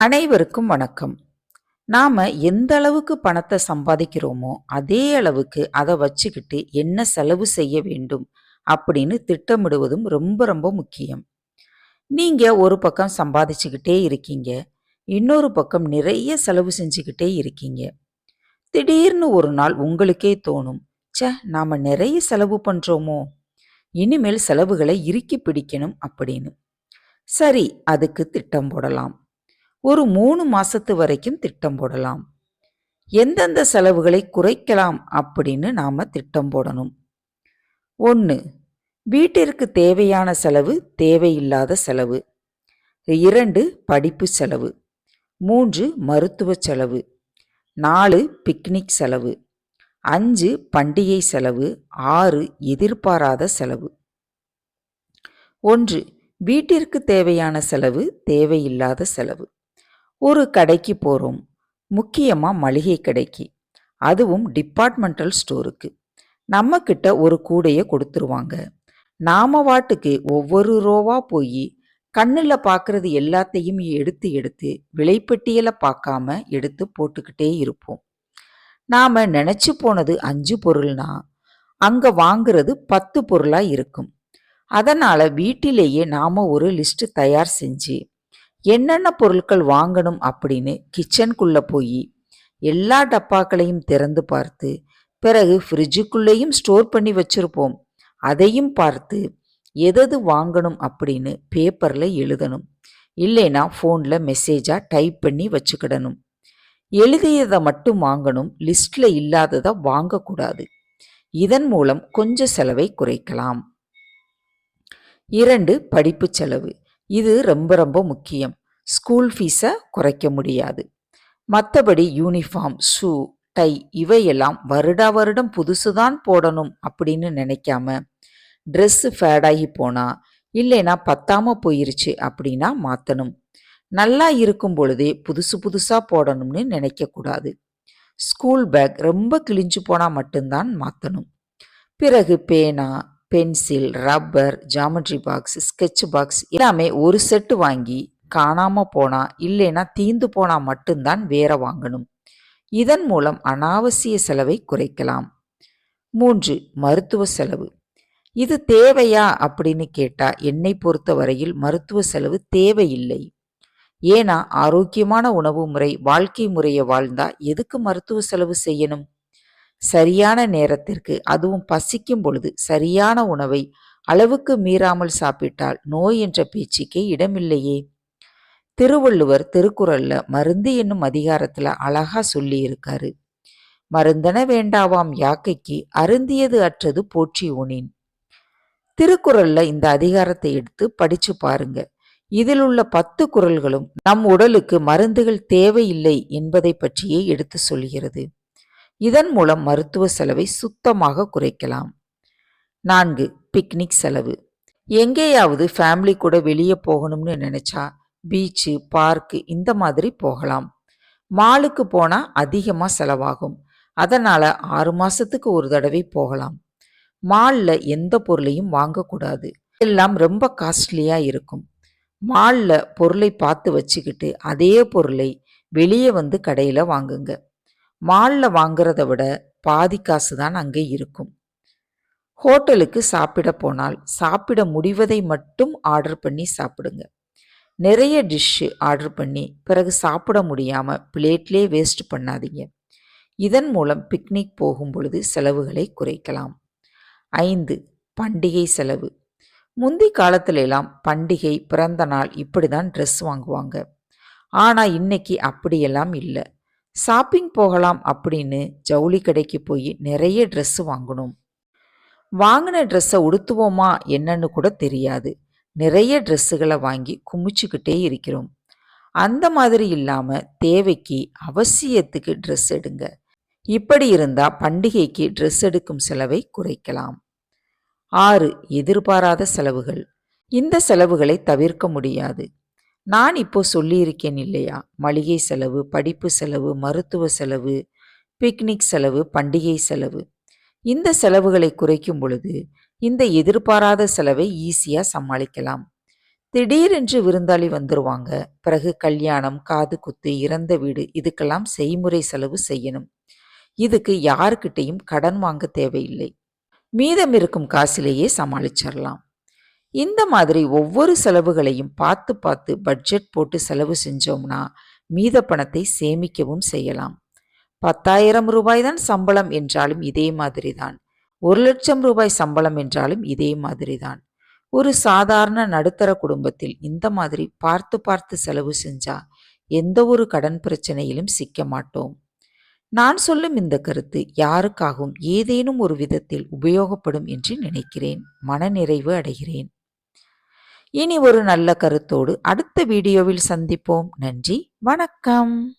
அனைவருக்கும் வணக்கம். நாம எந்த அளவுக்கு பணத்தை சம்பாதிக்கிறோமோ அதே அளவுக்கு அதை வச்சுக்கிட்டு என்ன செலவு செய்ய வேண்டும் அப்படின்னு திட்டமிடுவதும் ரொம்ப ரொம்ப முக்கியம். நீங்க ஒரு பக்கம் சம்பாதிச்சுக்கிட்டே இருக்கீங்க இன்னொரு பக்கம் நிறைய செலவு செஞ்சுக்கிட்டே இருக்கீங்க. திடீர்னு ஒரு நாள் உங்களுக்கே தோணும் ச்சே நாம நிறைய செலவு பண்றோமோ? இனிமேல் செலவுகளை இறுக்கி பிடிக்கணும் அப்படின்னு. சரி அதுக்கு திட்டம் போடலாம். ஒரு மூணு மாசத்து வரைக்கும் திட்டம் போடலாம். எந்தெந்த செலவுகளை குறைக்கலாம் அப்படின்னு நாம திட்டம் போடணும். ஒன்று வீட்டிற்கு தேவையான செலவு தேவையில்லாத செலவு. இரண்டு படிப்பு செலவு. மூன்று மருத்துவ செலவு. நாலு பிக்னிக் செலவு. அஞ்சு பண்டிகை செலவு. ஆறு எதிர்பாராத செலவு. ஒன்று வீட்டிற்கு தேவையான செலவு தேவையில்லாத செலவு. ஒரு கடைக்கு போகிறோம் முக்கியமாக மளிகை கடைக்கு. அதுவும் டிபார்ட்மெண்டல் ஸ்டோருக்கு நம்மக்கிட்ட ஒரு கூடையை கொடுத்துருவாங்க. நாம வாட்டுக்கு ஒவ்வொரு ரோவா போய் கண்ணில் பார்க்குறது எல்லாத்தையும் எடுத்து எடுத்து விலைப்பட்டியலை பார்க்காம எடுத்து போட்டுக்கிட்டே இருப்போம். நாம் நினச்சி போனது அஞ்சு பொருள்னா அங்கே வாங்குறது பத்து பொருளாக இருக்கும். அதனால் வீட்டிலேயே நாம் ஒரு லிஸ்ட்டு தயார் செஞ்சு என்னென்ன பொருட்கள் வாங்கணும் அப்படின்னு கிச்சனுக்குள்ளே போய் எல்லா டப்பாக்களையும் திறந்து பார்த்து பிறகு ஃப்ரிட்ஜுக்குள்ளேயும் ஸ்டோர் பண்ணி வச்சுருப்போம். அதையும் பார்த்து எதது வாங்கணும் அப்படின்னு பேப்பரில் எழுதணும். இல்லைனா ஃபோனில் மெசேஜாக டைப் பண்ணி வச்சுக்கிடணும். எழுதியதை மட்டும் வாங்கணும் லிஸ்டில் இல்லாததை வாங்கக்கூடாது. இதன் மூலம் கொஞ்சம் செலவை குறைக்கலாம். இரண்டு படிப்பு செலவு. இது ரொம்ப ரொம்ப முக்கியம். ஸ்கூல் ஃபீஸை குறைக்க முடியாது. மற்றபடி யூனிஃபார்ம் ஷூ டை இவையெல்லாம் வருடா வருடம் புதுசு தான் போடணும் அப்படின்னு நினைக்காம ட்ரெஸ்ஸு ஃபேடாகி போனால் இல்லைனா பத்தாமல் போயிருச்சு அப்படின்னா மாற்றணும் நல்லா இருக்கும் பொழுதே புதுசு புதுசாக போடணும்னு நினைக்கக்கூடாது ஸ்கூல் பேக் ரொம்ப கிழிஞ்சு போனால் மட்டும்தான் மாற்றணும் பிறகு பேனா pencil rubber geometry box sketch box எல்லாமே ஒரு செட்டு வாங்கி காணாமல் போனால் இல்லைன்னா தீந்து போனால் மட்டும்தான் வேற வாங்கணும். இதன் மூலம் அனாவசிய செலவை குறைக்கலாம். மூன்று மருத்துவ செலவு. இது தேவையா அப்படின்னு கேட்டால் என்னை பொறுத்த வரையில் மருத்துவ செலவு தேவையில்லை. ஏன்னா ஆரோக்கியமான உணவு முறை வாழ்க்கை முறையை வாழ்ந்தா எதுக்கு மருத்துவ செலவு செய்யணும்? சரியான நேரத்திற்கு அதுவும் பசிக்கும் பொழுது சரியான உணவை அளவுக்கு மீறாமல் சாப்பிட்டால் நோய் என்ற பேச்சுக்கே இடமில்லையே. திருவள்ளுவர் திருக்குறள்ல மருந்து என்னும் அதிகாரத்துல அழகா சொல்லி இருக்காரு மருந்தன வேண்டாவாம் யாக்கைக்கு அருந்தியது அற்றது போற்றி உனின் திருக்குறள்ல இந்த அதிகாரத்தை எடுத்து படிச்சு பாருங்க. இதில் உள்ள பத்து குரல்களும் நம் உடலுக்கு மருந்துகள் தேவையில்லை என்பதை பற்றியே எடுத்து சொல்கிறது. இதன் மூலம் மருத்துவ செலவை சுத்தமாக குறைக்கலாம். நான்கு பிக்னிக் செலவு. எங்கேயாவது ஃபேமிலி கூட வெளியே போகணும்னு நினைச்சா பீச்சு பார்க்கு இந்த மாதிரி போகலாம். மாலுக்கு போனால் அதிகமாக செலவாகும். அதனால் ஆறு மாதத்துக்கு ஒரு தடவை போகலாம். மாலில் எந்த பொருளையும் வாங்கக்கூடாது. எல்லாம் ரொம்ப காஸ்ட்லியாக இருக்கும். மாலில் பொருளை பார்த்து வச்சுக்கிட்டு அதே பொருளை வெளியே வந்து கடையில் வாங்குங்க. மாலில் வாங்குறத விட பாதி காசு தான் அங்கே இருக்கும். ஹோட்டலுக்கு சாப்பிட போனால் சாப்பிட முடிவதை மட்டும் ஆர்டர் பண்ணி சாப்பிடுங்க. நிறைய டிஷ்ஷு ஆர்டர் பண்ணி பிறகு சாப்பிட முடியாமல் பிளேட்லேயே வேஸ்ட் பண்ணாதீங்க. இதன் மூலம் பிக்னிக் போகும் பொழுது செலவுகளை குறைக்கலாம். ஐந்து பண்டிகை செலவு. முந்தி காலத்திலெல்லாம் பண்டிகை பிறந்த நாள் இப்படி தான் ட்ரெஸ் வாங்குவாங்க. ஆனால் இன்னைக்கு அப்படியெல்லாம் இல்லை. ஷாப்பிங் போகலாம் அப்படின்னு ஜவுளி கடைக்கு போய் நிறைய ட்ரெஸ்ஸு வாங்கணும். வாங்கின ட்ரெஸ்ஸை உடுத்துவோமா என்னன்னு கூட தெரியாது. நிறைய ட்ரெஸ்ஸுகளை வாங்கி குமிச்சுக்கிட்டே இருக்கிறோம். அந்த மாதிரி இல்லாமல் தேவைக்கு அவசியத்துக்கு ட்ரெஸ் எடுங்க. இப்படி இருந்தால் பண்டிகைக்கு ட்ரெஸ் எடுக்கும் செலவை குறைக்கலாம். ஆறு எதிர்பாராத செலவுகள். இந்த செலவுகளை தவிர்க்க முடியாது. நான் இப்போ சொல்லியிருக்கேன் இல்லையா? மளிகை செலவு படிப்பு செலவு மருத்துவ செலவு பிக்னிக் செலவு பண்டிகை செலவு. இந்த செலவுகளை குறைக்கும் பொழுது இந்த எதிர்பாராத செலவை ஈஸியாக சமாளிக்கலாம். திடீரென்று விருந்தாளி வந்துருவாங்க. பிறகு கல்யாணம் காது குத்து இறந்த வீடு இதுக்கெல்லாம் செய்முறை செலவு செய்யணும். இதுக்கு யாருக்கிட்டையும் கடன் வாங்க தேவையில்லை. மீதம் இருக்கும் காசிலேயே சமாளிச்சிடலாம் இந்த மாதிரி ஒவ்வொரு செலவுகளையும் பார்த்து பார்த்து பட்ஜெட் போட்டு செலவு செஞ்சோம்னா மீத பணத்தை சேமிக்கவும் செய்யலாம். பத்தாயிரம் ரூபாய் தான் சம்பளம் என்றாலும் இதே மாதிரி தான். ஒரு லட்சம் ரூபாய் சம்பளம் என்றாலும் இதே மாதிரி தான். ஒரு சாதாரண நடுத்தர குடும்பத்தில் இந்த மாதிரி பார்த்து பார்த்து செலவு செஞ்சா எந்த ஒரு கடன் பிரச்சனையிலும் சிக்க மாட்டோம். நான் சொல்லும் இந்த கருத்து யாருக்காகவும் ஏதேனும் ஒரு விதத்தில் உபயோகப்படும் என்று நினைக்கிறேன். மனநிறைவு அடைகிறேன். இனி ஒரு நல்ல கருத்தோடு அடுத்த வீடியோவில் சந்திப்போம். நன்றி வணக்கம்.